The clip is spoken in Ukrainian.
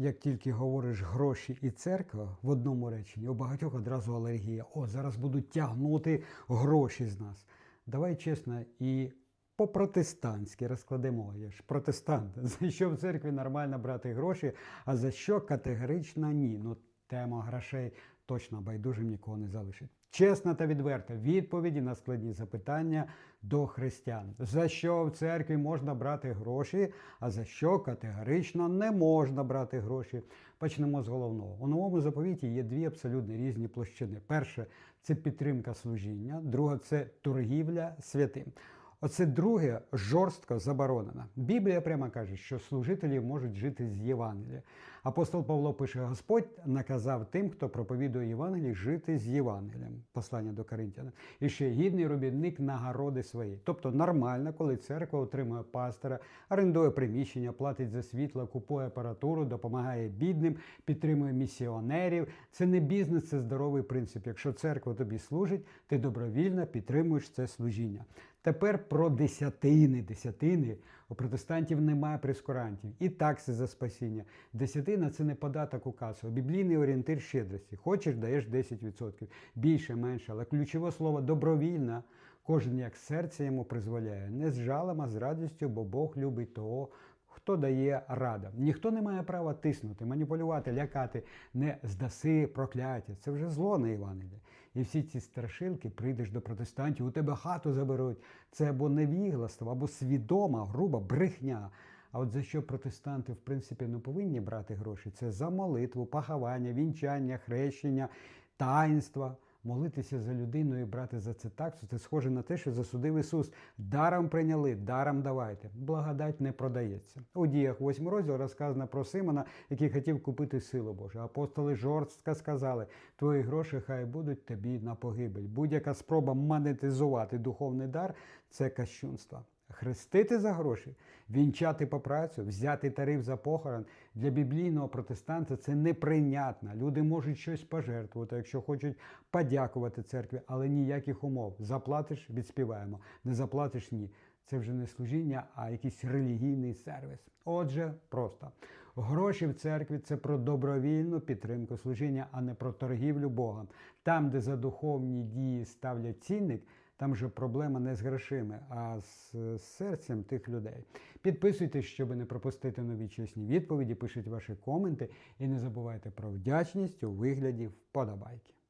Як тільки говориш гроші і церква в одному реченні, у багатьох одразу алергія. О, зараз будуть тягнути гроші з нас. Давай чесно і по-протестантськи розкладемо. Я ж протестант. За що в церкві нормально брати гроші, а за що категорично ні. Ну, тема грошей точно байдужим нікого не залишить. Чесна та відверта відповіді на складні запитання до християн. За що в церкві можна брати гроші, а за що категорично не можна брати гроші. Почнемо з головного. У новому заповіті є дві абсолютно різні площини. Перше це підтримка служіння, друге це торгівля святим. Оце друге жорстко заборонено. Біблія прямо каже, що служителі можуть жити з Євангелія. Апостол Павло пише: Господь наказав тим, хто проповідує Євангелії, жити з Євангелієм. Послання до Коринтяна. І ще гідний робітник нагороди свої. Тобто нормально, коли церква отримує пастора, орендує приміщення, платить за світло, купує апаратуру, допомагає бідним, підтримує місіонерів. Це не бізнес, це здоровий принцип. Якщо церква тобі служить, ти добровільно підтримуєш це служіння. Тепер про десятини. Десятини у протестантів немає прескурантів і такси за спасіння. Десятина це не податок у касу, а біблійний орієнтир щедрості. Хочеш, даєш 10%. Більше, менше, але ключове слово добровільна. Кожен як серце йому призволяє, не з жалем, а з радістю, бо Бог любить того, хто дає рада. Ніхто не має права тиснути, маніпулювати, лякати, не здаси прокляття. Це вже зло на Євангелії. І всі ці страшилки прийдеш до протестантів, у тебе хату заберуть. Це або невігластво, або свідома, груба брехня. А от за що протестанти, в принципі, не повинні брати гроші? Це за молитву, пахавання, вінчання, хрещення, таїнства. Молитися за людину і брати за це таксу, це схоже на те, що засудив Ісус. Даром прийняли, даром давайте. Благодать не продається. У діях 8 розділ розказано про Симона, який хотів купити силу Божу. Апостоли жорстко сказали: твої гроші хай будуть тобі на погибель. Будь-яка спроба монетизувати духовний дар це кощунство. Хрестити за гроші, вінчати по працю, взяти тариф за похорон для біблійного протестанта це неприйнятно. Люди можуть щось пожертвувати, якщо хочуть подякувати церкві, але ніяких умов. Заплатиш, відспіваємо. Не заплатиш ні. Це вже не служіння, а якийсь релігійний сервіс. Отже, просто гроші в церкві це про добровільну підтримку служіння, а не про торгівлю Богом. Там, де за духовні дії ставлять цінник. Там же проблема не з грошима, а з серцем тих людей. Підписуйтесь, щоб не пропустити нові чесні відповіді, пишіть ваші коменти і не забувайте про вдячність у вигляді вподобайки.